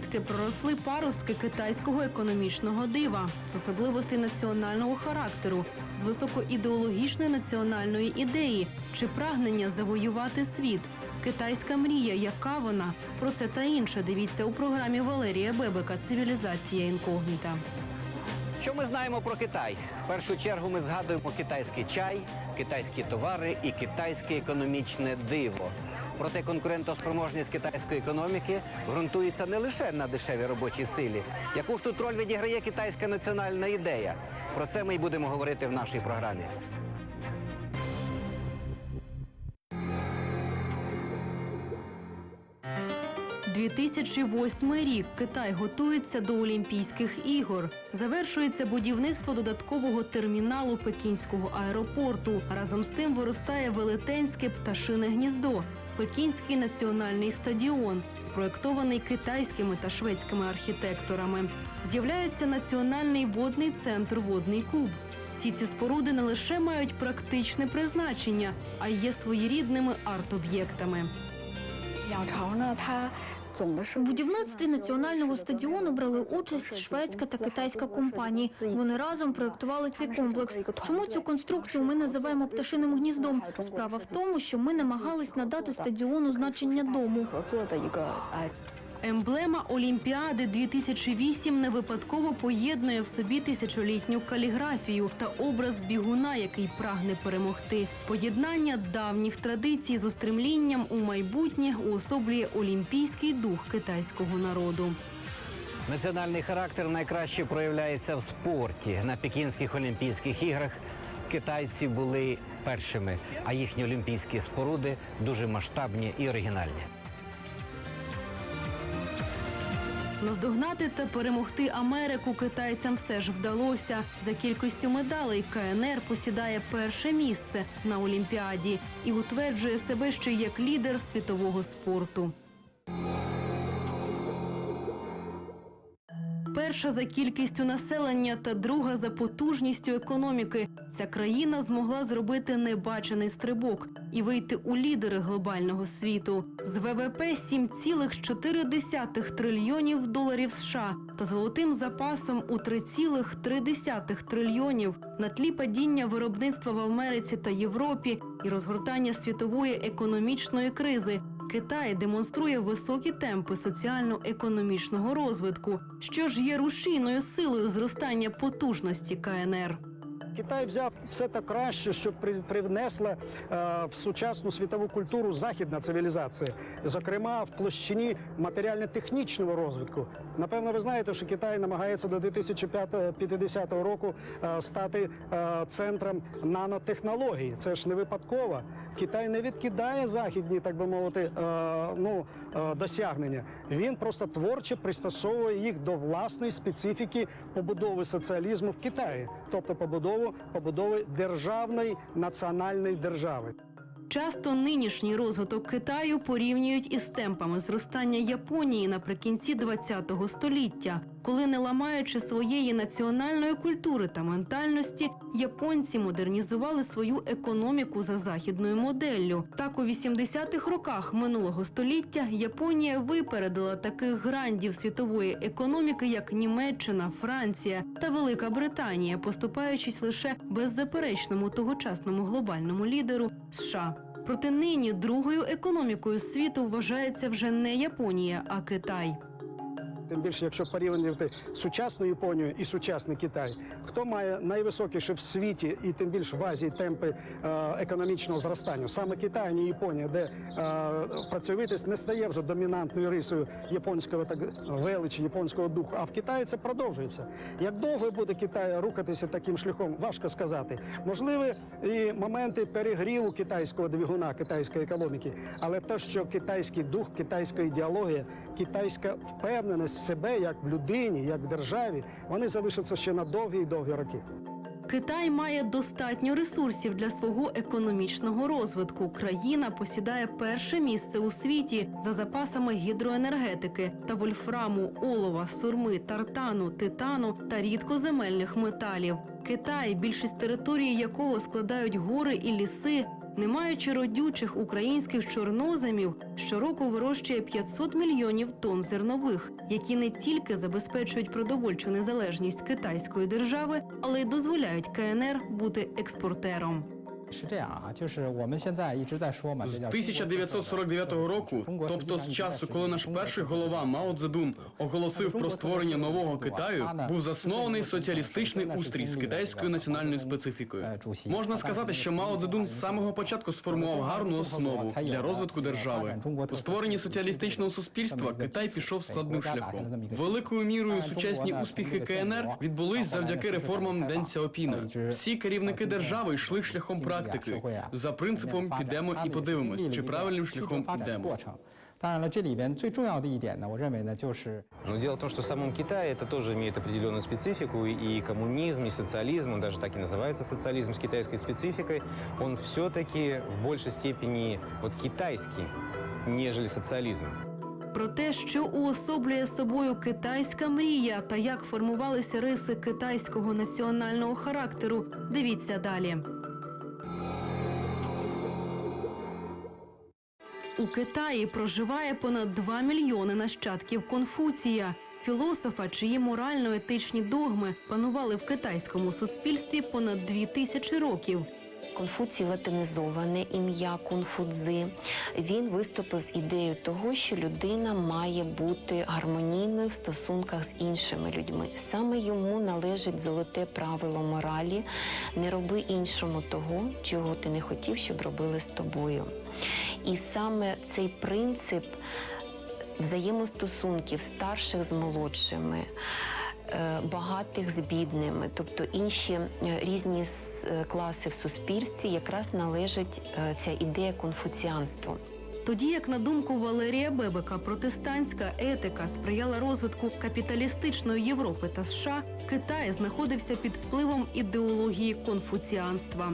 звідки проросли паростки китайського економічного дива з особливостей національного характеру, з високоідеологічної національної ідеї чи прагнення завоювати світ. Китайська мрія, яка вона? Про це та інше дивіться у програмі Валерія Бебека Цивілізація інкогніта. Що ми знаємо про Китай? В першу чергу ми згадуємо китайський чай, китайські товари і китайське економічне диво. Проте конкурентоспроможність китайської економіки ґрунтується не лише на дешевій робочій силі. Яку ж тут роль відіграє китайська національна ідея? Про це ми й будемо говорити в нашій програмі. – 2008 рік Китай готується до Олімпійських ігор. Завершується будівництво додаткового терміналу Пекінського аеропорту. Разом з тим виростає велетенське пташине гніздо, Пекінський національний стадіон, спроектований китайськими та шведськими архітекторами. З'являється національний водний центр Водний куб. Всі ці споруди не лише мають практичне призначення, а є своєрідними арт-об'єктами. У будівництві національного стадіону брали участь шведська та китайська компанії. Вони разом проєктували цей комплекс. Чому цю конструкцію ми називаємо пташиним гніздом? Справа в тому, що ми намагались надати стадіону значення дому. Емблема Олімпіади 2008 не випадково поєднує в собі тисячолітню каліграфію та образ бігуна, який прагне перемогти. Поєднання давніх традицій з устремлінням у майбутнє уособлює олімпійський дух китайського народу. Національний характер найкраще проявляється в спорті на Пекінських Олімпійських іграх. Китайці були першими, а їхні олімпійські споруди дуже масштабні і оригінальні. Наздогнати та перемогти Америку китайцям все ж вдалося. За кількістю медалей КНР посідає перше місце на Олімпіаді і утверджує себе ще як лідер світового спорту. Перша за кількістю населення та друга за потужністю економіки. Ця країна змогла зробити небачений стрибок і вийти у лідери глобального світу з ВВП 7,4 трильйонів доларів США та золотим запасом у 3,3 трильйонів на тлі падіння виробництва в Америці та Європі і розгортання світової економічної кризи. Китай демонструє високі темпи соціально-економічного розвитку, що ж є рушійною силою зростання потужності КНР. Китай взяв все те краще, що при- привнесла е, в сучасну світову культуру західна цивілізація, зокрема в площині матеріально-технічного розвитку. Напевно, ви знаєте, що Китай намагається до 2050 року е, стати е, центром нанотехнологій. Це ж не випадково. Китай не відкидає західні, так би мовити, ну, досягнення. Він просто творче пристосовує їх до власної специфіки побудови соціалізму в Китаї, тобто побудову побудови державної національної держави. Часто нинішній розвиток Китаю порівнюють із темпами зростання Японії наприкінці ХХ століття, коли, не ламаючи своєї національної культури та ментальності, японці модернізували свою економіку за західною моделлю. Так, у 80-х роках минулого століття Японія випередила таких грандів світової економіки, як Німеччина, Франція та Велика Британія, поступаючись лише беззаперечному тогочасному глобальному лідеру США. Проте нині другою економікою світу вважається вже не Японія, а Китай. Тим більше, якщо порівнювати сучасну Японію і сучасний Китай, хто має найвисокіше в світі і тим більше в Азії темпи е, економічного зростання? Саме Китай, а не Японія, де е, працьовитість не стає вже домінантною рисою японського так величі, японського духу. А в Китаї це продовжується. Як довго буде Китай рухатися таким шляхом, важко сказати. Можливі і моменти перегріву китайського двигуна, китайської економіки, але те, що китайський дух, китайська ідеологія, китайська впевненість себе як в людині, як в державі, вони залишаться ще на довгі і довгі роки. Китай має достатньо ресурсів для свого економічного розвитку. Країна посідає перше місце у світі за запасами гідроенергетики та вольфраму, олова, сурми, тартану, титану та рідкоземельних металів. Китай, більшість території якого складають гори і ліси, Не маючи родючих українських чорноземів, щороку вирощує 500 мільйонів тонн зернових, які не тільки забезпечують продовольчу незалежність китайської держави, але й дозволяють КНР бути експортером. З 1949 року, тобто з часу, коли наш перший голова Мао Цзедун оголосив про створення нового Китаю, був заснований соціалістичний устрій з китайською національною специфікою. Можна сказати, що Мао Цзедун з самого початку сформував гарну основу для розвитку держави. У створенні соціалістичного суспільства Китай пішов складним шляхом. Великою мірою сучасні успіхи КНР відбулись завдяки реформам Ден Сяопіна. Всі керівники держави йшли шляхом праці практики. За принципом підемо і подивимось, чи правильним шляхом підемо? Но ну, дело в том, что в самом Китае это тоже имеет определенную специфику, и коммунизм, и социализм, он даже так и называется социализм с китайской спецификой, он все-таки в большей степени вот китайский, нежели социализм. Про те, що уособлює собою китайська мрія та як формувалися риси китайського національного характеру, дивіться далі. У Китаї проживає понад 2 мільйони нащадків Конфуція, філософа, чиї морально-етичні догми панували в китайському суспільстві понад дві тисячі років. Конфуцій латинізоване ім'я Кунфудзи. Він виступив з ідеєю того, що людина має бути гармонійною в стосунках з іншими людьми. Саме йому належить золоте правило моралі: не роби іншому того, чого ти не хотів, щоб робили з тобою. І саме цей принцип взаємостосунків старших з молодшими. Е, Багатих з бідними, тобто інші е, різні е, класи в суспільстві, якраз належить ця ідея конфуціанству. Тоді, як на думку Валерія Бебека, протестантська етика сприяла розвитку капіталістичної Європи та США, Китай знаходився під впливом ідеології конфуціанства.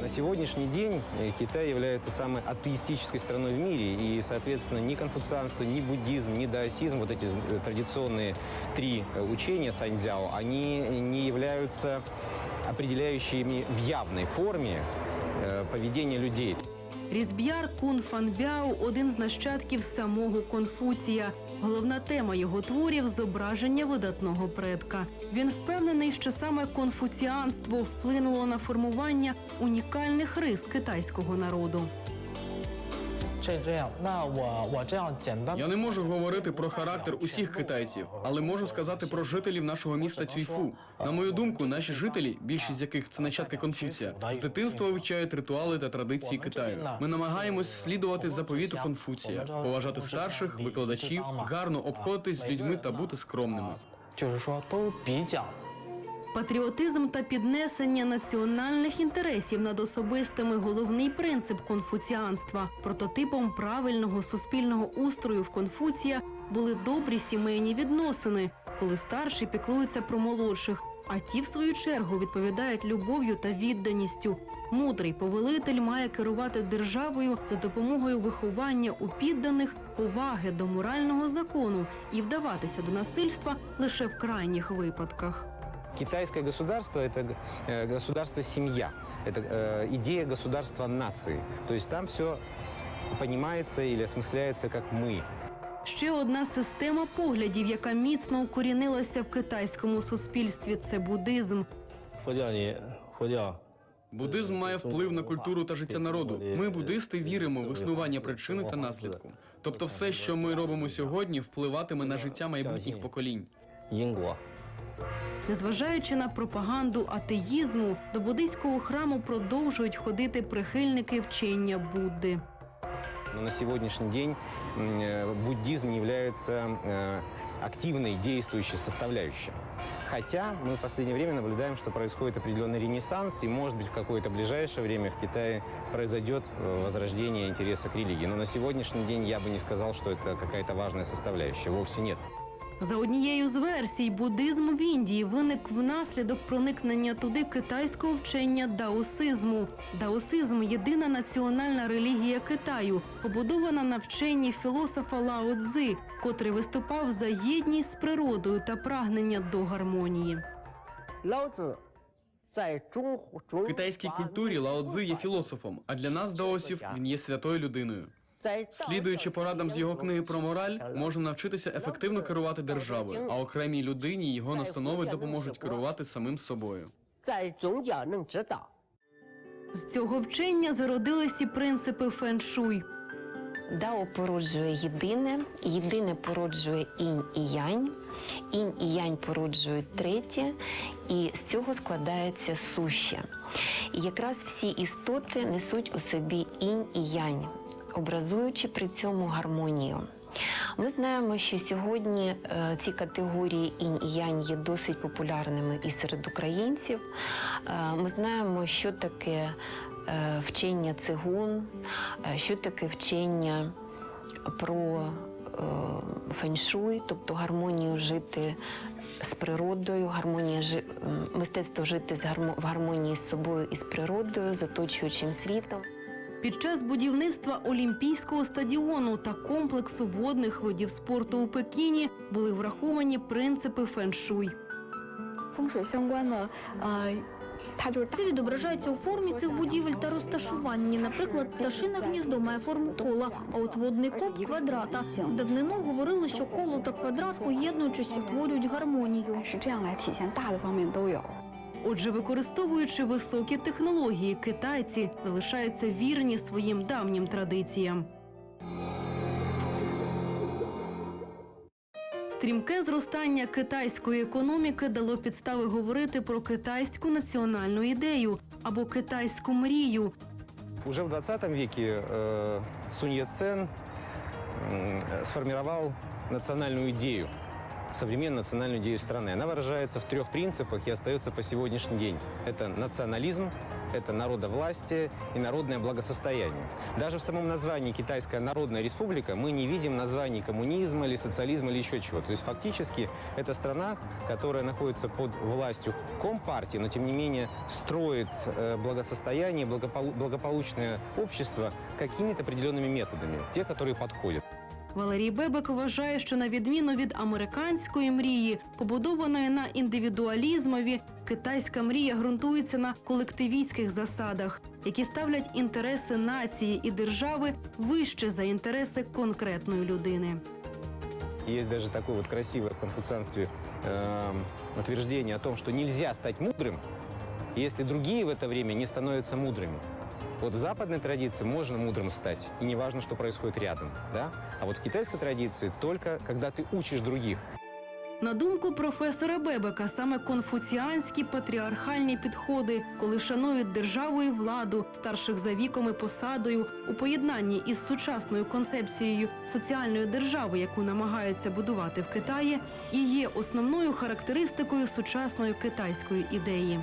На сегодняшний день э, Китай является самой атеистической страной в мире, и, соответственно, ни конфуцианство, ни буддизм, ни даосизм, вот эти э, традиционные три э, учения Саньцзяо, они не являются определяющими в явной форме э, поведения людей. Різб'яр Кун Фанбяо – один з нащадків самого Конфуція. Головна тема його творів зображення видатного предка. Він впевнений, що саме конфуціанство вплинуло на формування унікальних рис китайського народу. Я не можу говорити про характер усіх китайців, але можу сказати про жителів нашого міста Цюйфу. На мою думку, наші жителі, більшість з яких це нащадки Конфуція, з дитинства вивчають ритуали та традиції Китаю. Ми намагаємось слідувати заповіту Конфуція, поважати старших, викладачів, гарно обходитись з людьми та бути скромними. Патріотизм та піднесення національних інтересів над особистими головний принцип конфуціанства. Прототипом правильного суспільного устрою в Конфуція були добрі сімейні відносини, коли старші піклуються про молодших. А ті, в свою чергу, відповідають любов'ю та відданістю. Мудрий повелитель має керувати державою за допомогою виховання у підданих поваги до морального закону і вдаватися до насильства лише в крайніх випадках. Китайское государство – это э, государство-семья, это э, идея государства нации. То есть там все понимается или осмысляется как «мы». Ще одна система поглядів, яка міцно укорінилася в китайському суспільстві це буддизм. Буддизм має вплив на культуру та життя народу. Ми, буддисти, віримо в існування причини та наслідку. Тобто, все, що ми робимо сьогодні, впливатиме на життя майбутніх поколінь. 因果。 Незважаючи на пропаганду атеїзму, до буддийського храму продовжують ходити прихильники вчення Будди. Но на сегодняшний день м, э, буддизм не является э, активной действующей составляющей. Хотя мы в последнее время наблюдаем, что происходит определенный ренессанс, и, может быть, в какое-то ближайшее время в Китае произойдет э, возрождение интереса к религии. Но на сегодняшний день я бы не сказал, что это какая-то важная составляющая. Вовсе нет. За однією з версій, буддизм в Індії виник внаслідок проникнення туди китайського вчення даосизму. Даосизм єдина національна релігія Китаю, побудована на вченні філософа Лао Цзи, котрий виступав за єдність з природою та прагнення до гармонії. В китайській культурі Лао Цзи є філософом, а для нас, даосів, він є святою людиною. Слідуючи порадам з його книги про мораль, можемо навчитися ефективно керувати державою, а окремій людині його настанови допоможуть керувати самим собою. З цього вчення зародились і принципи феншуй. Дао породжує єдине, єдине породжує інь і янь, інь і янь породжують третє, і з цього складається суща. І якраз всі істоти несуть у собі інь і янь образуючи при цьому гармонію. Ми знаємо, що сьогодні е, ці категорії інь і янь є досить популярними і серед українців. Е, ми знаємо, що таке е, вчення цигун, що таке вчення про феншуй, тобто гармонію жити з природою, гармонія мистецтво жити в гармонії з собою і з природою, з оточуючим світом. Під час будівництва олімпійського стадіону та комплексу водних видів спорту у Пекіні були враховані принципи феншуй. Це відображається у формі цих будівель та розташуванні. Наприклад, пташина гніздо має форму кола, а от водний куб квадрата. Давнину говорили, що коло та квадрат поєднуючись, утворюють гармонію. Отже, використовуючи високі технології, китайці залишаються вірні своїм давнім традиціям. Стрімке зростання китайської економіки дало підстави говорити про китайську національну ідею або китайську мрію. Уже в 20 веке э, Сунь Яцен э, сформировал современную национальную идею страны. Она выражается в трех принципах и остается по сегодняшний день. Это национализм, это народовластие и народное благосостояние. Даже в самом названии Китайская Народная Республика мы не видим названий коммунизма или социализма или еще чего. То есть фактически это страна, которая находится под властью Компартии, но тем не менее строит э, благосостояние, благополу- благополучное общество какими-то определенными методами, те, которые подходят. Валерій Бебек вважає, що на відміну від американської мрії, побудованої на індивідуалізмові, китайська мрія ґрунтується на колективістських засадах, які ставлять інтереси нації і держави вище за інтереси конкретної людини. Есть даже такое вот красивое в конфуцианстве эм, утверждение о том, что нельзя стать мудрым, если другие в это время не становятся мудрыми. Вот в западной традиции можно мудрым стать, и не важно, что происходит рядом, да? А вот в китайской традиции только когда ты учишь других. На думку професора Бебека, саме конфуціанські патріархальні підходи, коли шанують державу і владу, старших за віком і посадою, у поєднанні із сучасною концепцією соціальної держави, яку намагаються будувати в Китаї, і є основною характеристикою сучасної китайської ідеї.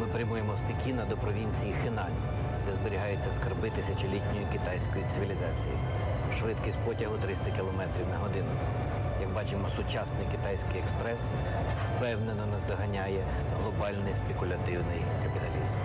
Ми прямуємо з Пекіна до провінції Хенань, де зберігаються скарби тисячолітньої китайської цивілізації. Швидкість потягу 300 км на годину. Як бачимо, сучасний китайський експрес впевнено наздоганяє глобальний спекулятивний капіталізм.